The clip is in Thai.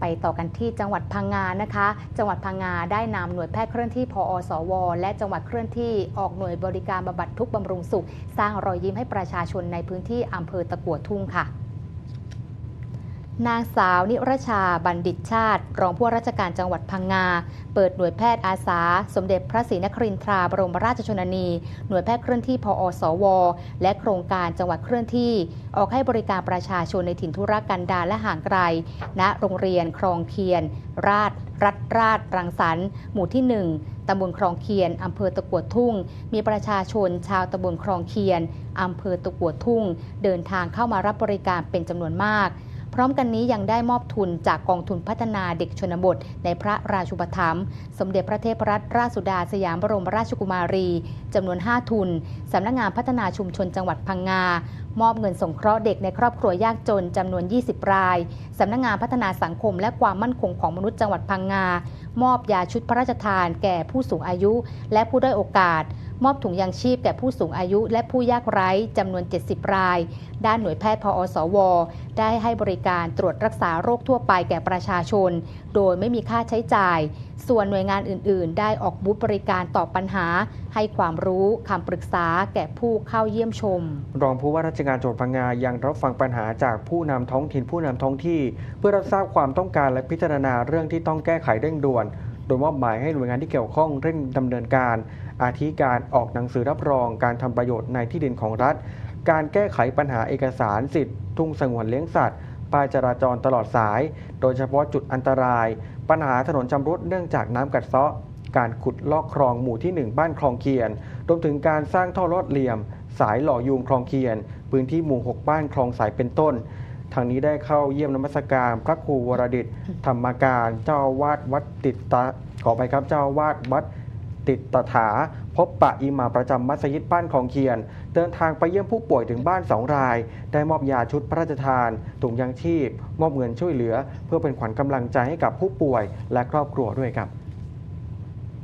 ไปต่อกันที่จังหวัดพังงานะคะ จังหวัดพังงาได้นำหน่วยแพทย์เคลื่อนที่พอสว และจังหวัดเคลื่อนที่ออกหน่วยบริการบำบัดทุกบำรุงสุข สร้างรอยยิ้มให้ประชาชนในพื้นที่อำเภอตะกัวทุ่งค่ะ นางสาวนิรชาบัณฑิตชาติ รองผู้ว่าราชการจังหวัดพังงา เปิดหน่วยแพทย์อาสา สมเด็จพระศรีนครินทราบรมราชชนนี หน่วยแพทย์เคลื่อนที่พอสว และโครงการจังหวัดเคลื่อนที่ ออกให้บริการประชาชนในถิ่นธุรกันดารและห่างไกล ณโรงเรียนคลองเคียน ราชรัฐราชรังสรรค์หมู่ที่ 1 ตำบลคลองเคียน อำเภอตะกัวทุ่ง มีประชาชนชาวตำบลคลองเคียน อำเภอตะกัวทุ่ง เดินทางเข้ามารับบริการเป็นจำนวนมาก พร้อมกันนี้ยังได้มอบทุนจากกองทุนพัฒนาเด็กชนบท ในพระราชุปถัมภ์สมเด็จพระเทพรัตนราชสุดาสยามบรมราชกุมารีจำนวน 5 ทุนสำนักงงานพัฒนาชุมชนจังหวัดพังงา มอบเงินสงเคราะห์เด็กในครอบครัวยากจนจำนวน 20 รายสำนักงานพัฒนาสังคม และความมั่นคงของมนุษย์จังหวัดพังงา มอบยาชุดพระราชทานแก่ผู้สูงอายุ และผู้ด้อยโอกาส มอบถุงยางชีพแก่ผู้สูงอายุและผู้ยากไร้จำนวน 70 ราย ด้านหน่วยแพทย์พอสว ได้ให้บริการตรวจรักษาโรคทั่วไปแก่ประชาชน โดยไม่มีค่าใช้จ่าย ส่วนหน่วยงานอื่น ๆ ได้ออกบูธบริการตอบปัญหา ให้ความรู้คำปรึกษาแก่ผู้เข้าเยี่ยมชม รองผู้ว่าราชการจังหวัดพังงายังรับฟังปัญหาจากผู้นำท้องถิ่นผู้นำท้องที่ เพื่อรับทราบความต้องการและพิจารณาเรื่องที่ต้องแก้ไขเร่งด่วน ดยมอบหมายให้หน่วยงานที่เกี่ยวข้องเร่งดำเนินการ อาทิการออกหนังสือรับรองการทำประโยชน์ในที่ดินของรัฐ การแก้ไขปัญหาเอกสารสิทธิ์ ทุ่งสงวนเลี้ยงสัตว์ป้ายจราจรตลอดสาย โดยเฉพาะจุดอันตราย ปัญหาถนนชำรุดเนื่องจากน้ำกัดเซาะ การขุดลอกคลองหมู่ที่ 1 บ้านคลองเคียน รวมถึงการสร้างท่อลอดเหลี่ยม สายหล่อยูงคลองเคียน พื้นที่หมู่ 6 บ้านคลองสายเป็นต้น ทางนี้ได้เข้าเยี่ยมนมัสการพระครูวรดิตธรรมการ เจ้าอาวาดวัดติดตะขอไปครับเจ้าอาวาดวัดติดตถา พบปะอิหมาประจำมัสยิดบ้านคลองเคียน เดินทางไปเยี่ยมผู้ป่วยถึงบ้านสองราย ได้มอบยาชุดพระราชทานถุงยางชีพ มอบเงินช่วยเหลือ เพื่อเป็นขวัญกำลังใจให้กับผู้ป่วยและครอบครัวด้วยครับ